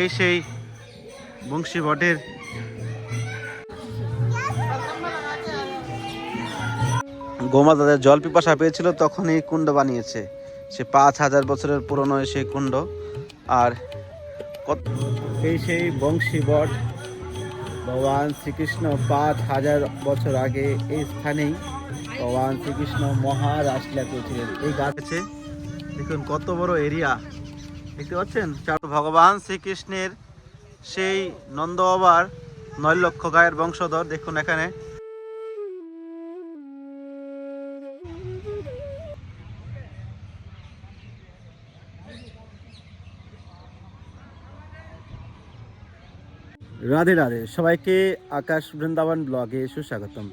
এই সেই বংশী বটের গোমাতাদের জল পিপাসা পেয়েছিল তখন এই কুণ্ড বানিয়েছে। সে পাঁচ হাজার বছরের পুরনো সেই কুণ্ড। আর কত এই সেই বংশী বট ভগবান শ্রীকৃষ্ণ পাঁচ হাজার বছর আগে এই স্থানেই ভগবান শ্রীকৃষ্ণ মহারাসলীলা করেছিলেন। এই গাছ আছে দেখুন কত বড় এরিয়া। দেখতে পাচ্ছেন? ভগবান শ্রীকৃষ্ণের সেই নন্দ বাবার নয় লক্ষ গায়ের বংশধর। দেখুন এখানে। রাধে রাধে, সবাইকে আকাশ বৃন্দাবন ব্লগে সুস্বাগতম।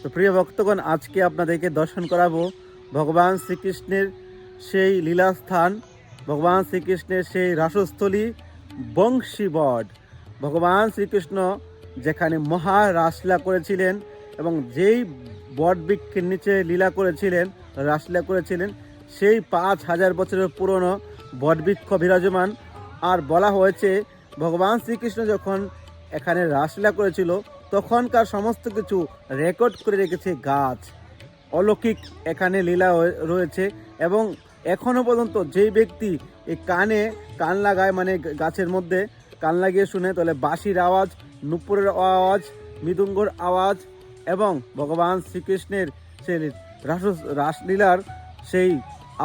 তো প্রিয় ভক্তগণ, আজকে আপনাদেরকে দর্শন করাবো ভগবান শ্রীকৃষ্ণের সেই লীলাস্থান ভগবান শ্রীকৃষ্ণের সেই রাসস্থলী বংশীবট ভগবান শ্রীকৃষ্ণ যেখানে মহা রাসলীলা করেছিলেন এবং যেই বট বৃক্ষের নিচে লীলা করেছিলেন, রাসলীলা করেছিলেন, সেই পাঁচ হাজার বছরের পুরনো বটবৃক্ষ বিরাজমান। আর বলা হয়েছে, ভগবান শ্রীকৃষ্ণ যখন এখানে রাসলীলা করেছিল, তখনকার সমস্ত কিছু রেকর্ড করে রেখেছে গাছ। অলৌকিক এখানে লীলা রয়েছে এবং এখনও পর্যন্ত যেই ব্যক্তি এই কানে কান লাগায় মানে গাছের মধ্যে কান লাগিয়ে শুনে, তাহলে বাঁশির আওয়াজ, নুপুরের আওয়াজ, মৃদুঙ্গর আওয়াজ এবং ভগবান শ্রীকৃষ্ণের সেই রাস, রাসলীলার সেই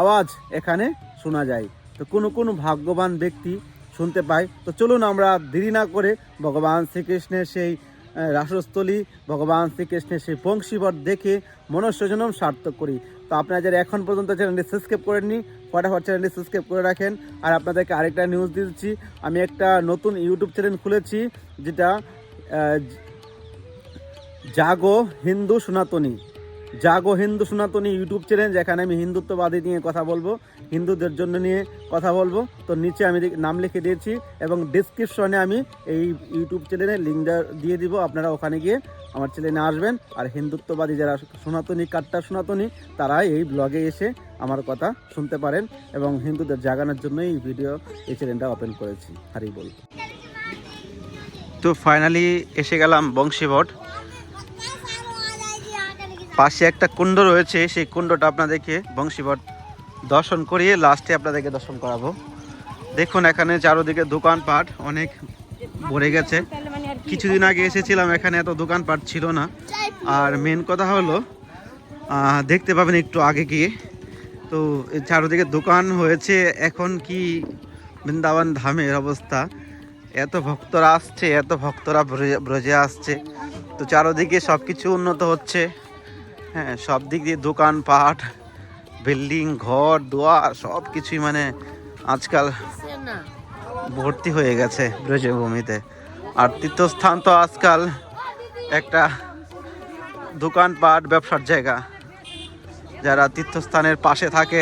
আওয়াজ এখানে শোনা যায়। তো কোনো কোনো ভাগ্যবান ব্যক্তি শুনতে পায়। তো চলুন আমরা দেরি না করে ভগবান শ্রীকৃষ্ণের সেই রাসস্থলী, ভগবান শ্রীকৃষ্ণের সেই বংশীবট দেখে মনুষ্যজনম সার্থক করি। তো আপনারা যারা এখন পর্যন্ত চ্যানেলটি সাবস্ক্রাইব করেননি, ফটাফট চ্যানেলটি সাবস্ক্রাইব করে রাখেন। আর আপনাদেরকে আরেকটা নিউজ দিচ্ছি, আমি একটা নতুন ইউটিউব চ্যানেল খুলেছি, যেটা জাগো হিন্দু সনাতনী। জাগো হিন্দু সনাতনী ইউটিউব চ্যানেল, যেখানে আমি হিন্দুত্ববাদী নিয়ে কথা বলব, হিন্দুদের জন্য নিয়ে কথা বলব। তো নিচে আমি নাম লিখে দিয়েছি এবং ডিসক্রিপশনে আমি এই ইউটিউব চ্যানেলের লিঙ্ক দিয়ে দিব। আপনারা ওখানে গিয়ে আমার চ্যানেলে আসবেন। আর হিন্দুত্ববাদী যারা সনাতনী কাট্টা সনাতনী তারা এই ব্লগে এসে আমার কথা শুনতে পারেন এবং হিন্দুদের জাগানোর জন্য এই ভিডিও এই চ্যানেলটা ওপেন করেছি। হারি বল। তো ফাইনালি এসে গেলাম বংশীবট। পাশে একটা কুণ্ড রয়েছে, সেই কুণ্ডটা আপনাদেরকে বংশীবট দর্শন করিয়ে লাস্টে আপনাদেরকে দর্শন করাবো। দেখুন এখানে চারোদিকে দোকানপাট, অনেক ভরে গেছে। কিছুদিন আগে এসেছিলাম এখানে, এত দোকানপাট ছিল না। আর মেন কথা হলো দেখতে পাবেন একটু আগে গিয়ে। তো চারোদিকে দোকান হয়েছে, এখন কি বৃন্দাবন ধামের অবস্থা? এত ভক্তরা আসছে, এত ভক্তরা ব্রজে আসছে। তো চারোদিকে সব কিছু উন্নত হচ্ছে। হ্যাঁ সব দিক দিয়ে দোকানপাট বিল্ডিং, ঘর, দুয়ার, সব কিছুই মানে আজকাল ভর্তি হয়ে গেছে ব্রজভূমিতে। আর তীর্থস্থান তো আজকাল একটা দোকানপাট ব্যবসার জায়গা। যারা তীর্থস্থানের পাশে থাকে,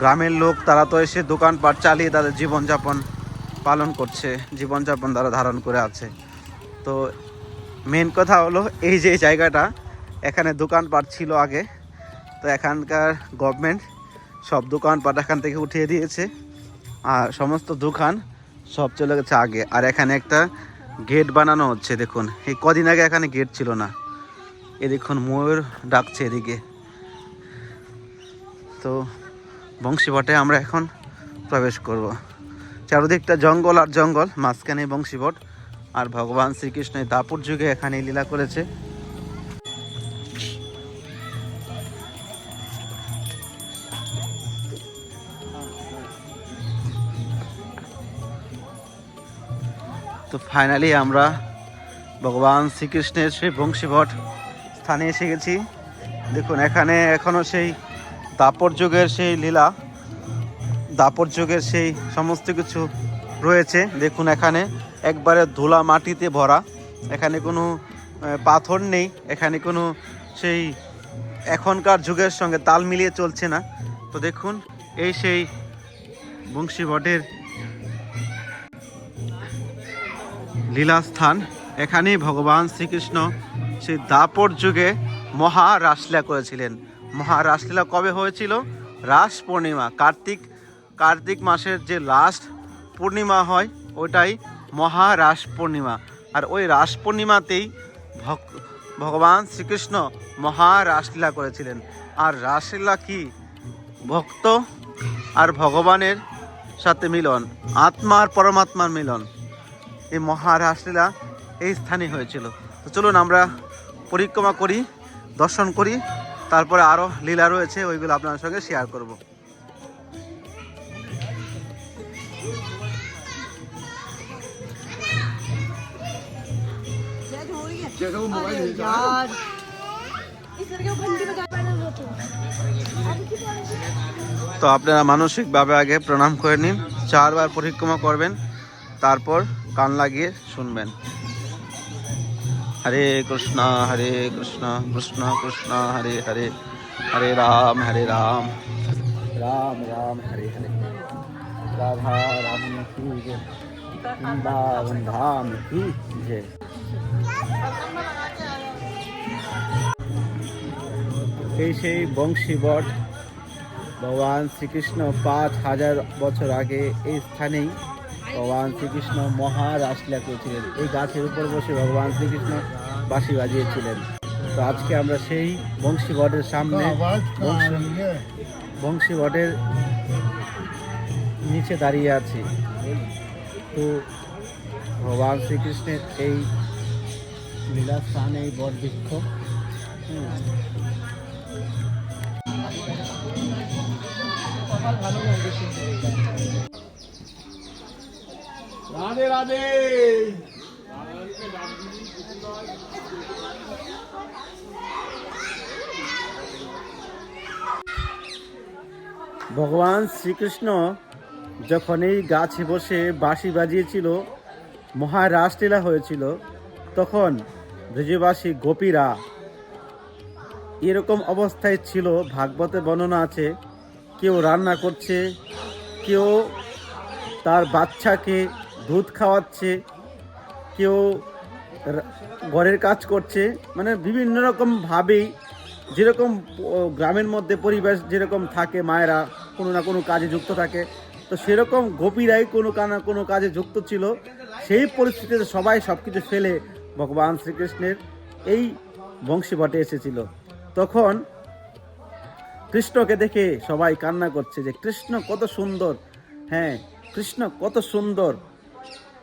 গ্রামের লোক, তারা তো এসে দোকানপাট চালিয়ে তাদের জীবনযাপন পালন করছে, জীবনযাপন তারা ধারণ করে আছে। তো মেন কথা হলো এই যে জায়গাটা এখানে দোকানপাট ছিল আগে। তো এখানকার গভর্নমেন্ট সব দোকানপাট এখান থেকে উঠিয়ে দিয়েছে। আর সমস্ত দোকান সব চলে গেছে আগে। আর এখানে একটা গেট বানানো হচ্ছে, দেখুন। এই কদিন আগে এখানে গেট ছিল না। এ দেখুন ময়ূর ডাকছে এদিকে। তো বংশীবটে আমরা এখন প্রবেশ করব। চারদিকটা জঙ্গল আর জঙ্গল, মাঝখানে বংশীবট আর ভগবান শ্রীকৃষ্ণের দাপুর যুগে এখানে লীলা করেছে। তো ফাইনালি আমরা ভগবান শ্রীকৃষ্ণের সেই বংশীভট স্থানে এসে গেছি। দেখুন, এখানে এখনও সেই দাপর যুগের সেই লীলা, দাপর যুগের সেই সমস্ত কিছু রয়েছে। দেখুন, এখানে একবারে ধুলা মাটিতে ভরা, এখানে কোনো পাথর নেই, এখানে কোনো সেই এখনকার যুগের সঙ্গে তাল মিলিয়ে চলছে না। তো দেখুন, এই সেই বংশীবটের লীলাস্থান। এখানেই ভগবান শ্রীকৃষ্ণ সেই দাপর যুগে মহা রাসলীলা করেছিলেন। মহা রাসলীলা কবে হয়েছিল? রাস পূর্ণিমা, কার্তিক কার্তিক মাসের যে লাস্ট পূর্ণিমা হয়, ওটাই মহারাস পূর্ণিমা। আর ওই রাস পূর্ণিমাতেই ভগবান শ্রীকৃষ্ণ মহারাসলীলা করেছিলেন। আর রাসলীলা কি? ভক্ত আর ভগবানের সাথে মিলন আত্মা আর পরমাত্মার মিলন। এই মহারাসলীলা এই স্থানে হয়েছিল। তো চলুন আমরা পরিক্রমা করি, দর্শন করি, তারপরে আরও লীলা রয়েছে, ওইগুলো আপনার সঙ্গে শেয়ার করব। তো আপনারা মানসিকভাবে আগে প্রণাম করে নিন, চারবার পরিক্রমা করবেন, তারপর কান লাগিয়ে শুনবেন। হরে কৃষ্ণ হরে কৃষ্ণ কৃষ্ণ কৃষ্ণ, হরে হরে হরে রাম হরে রাম। রাম রাম, হরে হরে। রাধা রাম ধাম কি এই সেই বংশীবট ভগবান শ্রীকৃষ্ণ পাঁচ হাজার বছর আগে এই স্থানেই ভগবান শ্রীকৃষ্ণ মহারাসলীলা করেছিলেন। এই গাছের উপর বসে ভগবান শ্রীকৃষ্ণ বাঁশি বাজিয়েছিলেন। তো আজকে আমরা সেই বংশী বটের সামনে বংশী বংশী নিচে দাঁড়িয়ে আছি। তো ভগবান শ্রীকৃষ্ণের এই লীলা স্থান এই বট বৃক্ষ। হুম, রাধে রাধে। ভগবান শ্রীকৃষ্ণ যখন এই গাছে বসে বাঁশি বাজিয়েছিল মহারাসলীলা হয়েছিল, তখন ব্রজবাসী গোপীরা এরকম অবস্থায় ছিল ভাগবতে বর্ণনা আছে, কেউ রান্না করছে, কেউ তার বাচ্চাকে দুধ খাওয়াচ্ছে, কেউ ঘরের কাজ করছে মানে বিভিন্ন রকম ভাবেই যেরকম গ্রামের মধ্যে পরিবেশ যেরকম থাকে মায়েরা, কোনো না কোনো কাজে যুক্ত থাকে, তো সেরকম গোপীরাই কোনো কানা কোনো কাজে যুক্ত ছিল, সেই পরিস্থিতিতে সবাই সব কিছু ফেলে ভগবান শ্রীকৃষ্ণের এই বংশীবটে এসেছিল। তখন কৃষ্ণকে দেখে সবাই কান্না করছে যে, কৃষ্ণ কত সুন্দর হ্যাঁ কৃষ্ণ কত সুন্দর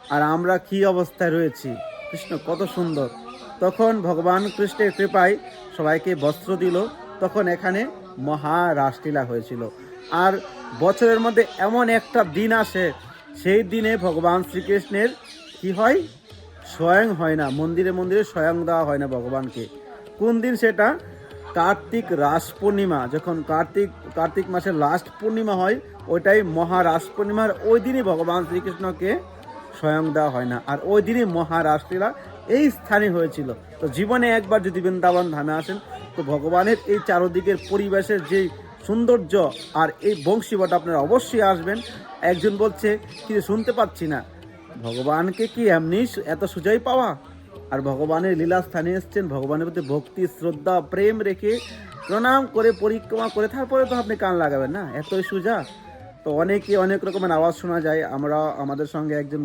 আর আমরা কি অবস্থায় রয়েছি? কৃষ্ণ, কত সুন্দর। তখন ভগবান কৃষ্ণের কৃপায় সবাইকে বস্ত্র দিল। তখন এখানে মহা রাসলীলা হয়েছিল। আর বছরের মধ্যে এমন একটা দিন আসে, সেই দিনে ভগবান শ্রীকৃষ্ণের কি হয়? স্বয়ং হয় না, মন্দিরে মন্দিরে স্বয়ং দেওয়া হয় না ভগবানকে। কোন দিন সেটা? কার্তিক রাস পূর্ণিমা। যখন কার্তিক কার্তিক মাসের লাস্ট পূর্ণিমা হয়, ওইটাই মহারাস পূর্ণিমার ওই দিনই ভগবান শ্রীকৃষ্ণকে স্বয়ং দেওয়া হয় না। আর ওই দিনই মহারাষ্ট্রীরা এই স্থানে হয়েছিল। তো জীবনে একবার যদি বৃন্দাবন ধামে আসেন, তো ভগবানের এই চারদিকের পরিবেশের যে সৌন্দর্য আর এই বংশীবট আপনারা অবশ্যই আসবেন। একজন বলছে কি শুনতে পাচ্ছি না। ভগবানকে কি এমনি এত সুজয় পাওয়া? আর ভগবানের লীলা স্থানে এসছেন। ভগবানের প্রতি ভক্তি, শ্রদ্ধা, প্রেম রেখে প্রণাম করে, পরিক্রমা করে, তারপরে তো আপনি কান লাগাবেন না। এতই সুজা। তো অনেকে অনেক রকমের আওয়াজ শোনা যায়। আমরা আমাদের সঙ্গে একজন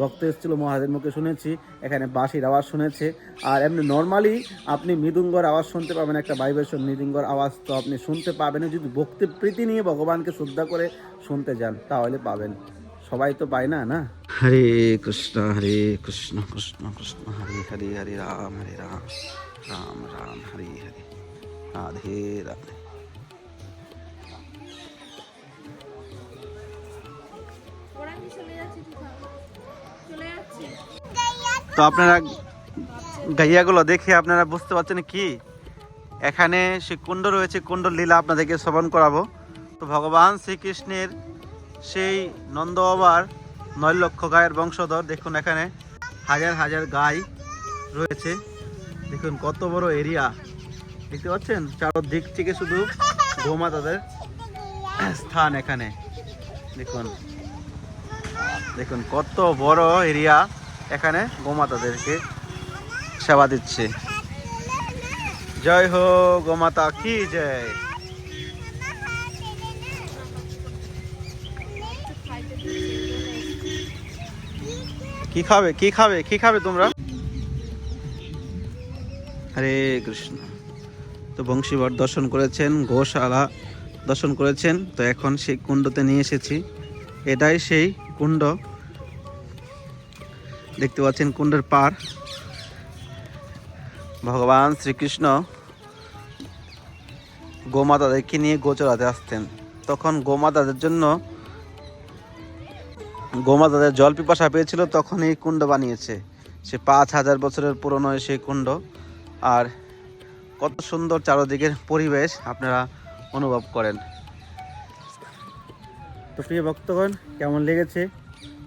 ভক্ত এসেছিল মহাদের মুখে শুনেছি, এখানে বাঁশির আওয়াজ শুনেছে। আর এমনি নর্মালি আপনি মৃদুঙ্গর আওয়াজ শুনতে পাবেন, একটা ভাইব্রেশন মৃদুঙ্গর আওয়াজ তো আপনি শুনতে পাবেন যদি ভক্তি প্রীতি নিয়ে ভগবানকে শ্রদ্ধা করে শুনতে যান, তাহলে পাবেন। সবাই তো পায় না না? হরে কৃষ্ণ হরে কৃষ্ণ কৃষ্ণ কৃষ্ণ, হরে হরে হরে রাম হরে রাম রাম রাম, হরে হরে। রাধে রাধে। তো আপনারা গাইয়াগুলো দেখে আপনারা বুঝতে পারছেন কি? এখানে সে কুণ্ড রয়েছে, কুণ্ড লীলা আপনাদেরকে শ্রবণ করাবো। তো ভগবান শ্রীকৃষ্ণের সেই নন্দ বাবার নয় লক্ষ গায়ের বংশধর, দেখুন এখানে হাজার হাজার গাই রয়েছে। দেখুন কত বড় এরিয়া। দেখতে পাচ্ছেন? চারদিক থেকে শুধু গোমাতাদের স্থান এখানে। দেখুন। দেখুন, কত বড় এরিয়া এখানে গোমাতাদেরকে সেবা দিচ্ছে। জয় হো গোমাতা, কি জয়? কি খাবে কি খাবে কি খাবে তোমরা? হরে কৃষ্ণ। তো বংশীবর দর্শন করেছেন, গোশালা দর্শন করেছেন, তো এখন সেই কুণ্ডতে নিয়ে এসেছি। এটাই সেই কুণ্ড। দেখতে পাচ্ছেন কুণ্ডের পার ভগবান শ্রীকৃষ্ণ গোমাতাদেরকে নিয়ে গোচরাতে আসতেন। তখন গোমাতাদের জন্য গোমাতাদের জল পিপাসা পেয়েছিল তখন এই কুণ্ড বানিয়েছে। সে পাঁচ হাজার বছরের পুরনো সেই কুণ্ড। আর কত সুন্দর চারদিকের পরিবেশ আপনারা অনুভব করেন। তো প্রিয় ভক্তগণ কেমন লেগেছে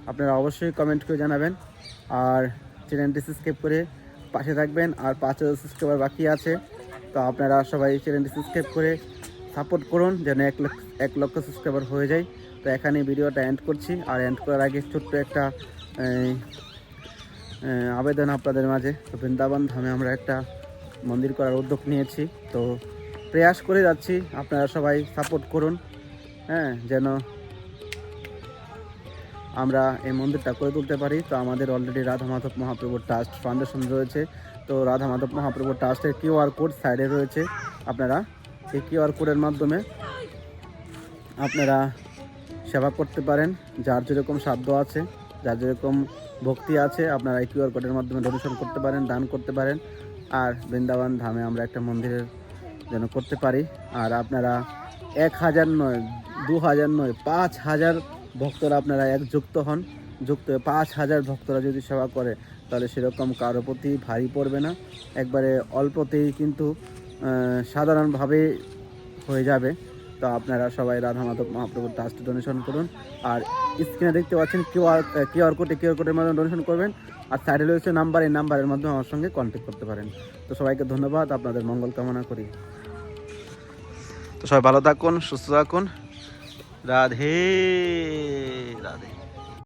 আপনারা অবশ্যই কমেন্ট করে জানাবেন। আর চ্যানেলটি সাবস্ক্রাইব করে পাশে থাকবেন, আর পাঁচ হাজার সাবস্ক্রাইবার বাকি আছে। তো আপনারা সবাই চ্যানেলটি সাবস্ক্রাইব করে সাপোর্ট করুন, যেন এক লক্ষ এক লক্ষ সাবস্ক্রাইবার হয়ে যায়। তো এখানে ভিডিওটা এন্ড করছি, আর এন্ড করার আগে ছোট্ট একটা আবেদন আপনাদের মাঝে। তো বৃন্দাবন ধামে আমরা একটা মন্দির করার উদ্যোগ নিয়েছি। তো প্রয়াস করে যাচ্ছি, আপনারা সবাই সাপোর্ট করুন হ্যাঁ যেন আমরা এই মন্দিরটা করে তুলতে পারি। তো আমাদের অলরেডি রাধা মাধব মহাপ্রভুর ট্রাস্ট ফাউন্ডেশন রয়েছে। তো রাধা মাধব মহাপ্রভুর ট্রাস্টের কিউআর কোড সাইডে রয়েছে। আপনারা এই কিউআর কোডের মাধ্যমে আপনারা সেবা করতে পারেন। যার যেরকম সাধ্য আছে, যার যেরকম ভক্তি আছে, আপনারা এই কিউআর কোডের মাধ্যমে ডোনেশন করতে পারেন, দান করতে পারেন। আর বৃন্দাবন ধামে আমরা একটা মন্দিরের যেন করতে পারি। আর আপনারা এক হাজার নয়, দু হাজার নয়, পাঁচ হাজার ভক্তরা আপনারা একযুক্ত হন। যুক্ত পাঁচ হাজার ভক্তরা যদি সেবা করে, তাহলে সেরকম কারও প্রতি ভারী পড়বে না। একবারে অল্পতেই কিন্তু সাধারণভাবে হয়ে যাবে। তো আপনারা সবাই রাধা মাধব মহাপ্রভুর ট্রাস্টে ডোনেশন করুন। আর স্ক্রিনে দেখতে পাচ্ছেন কিউআর কিউআর কোডে কিউআর কোডের মাধ্যমে ডোনেশন করবেন। আর সাইডে রয়েছে নাম্বার এই নাম্বারের মাধ্যমে আমার সঙ্গে কন্ট্যাক্ট করতে পারেন। তো সবাইকে ধন্যবাদ, আপনাদের মঙ্গল কামনা করি। তো সবাই ভালো থাকুন, সুস্থ থাকুন। রাধে রাধে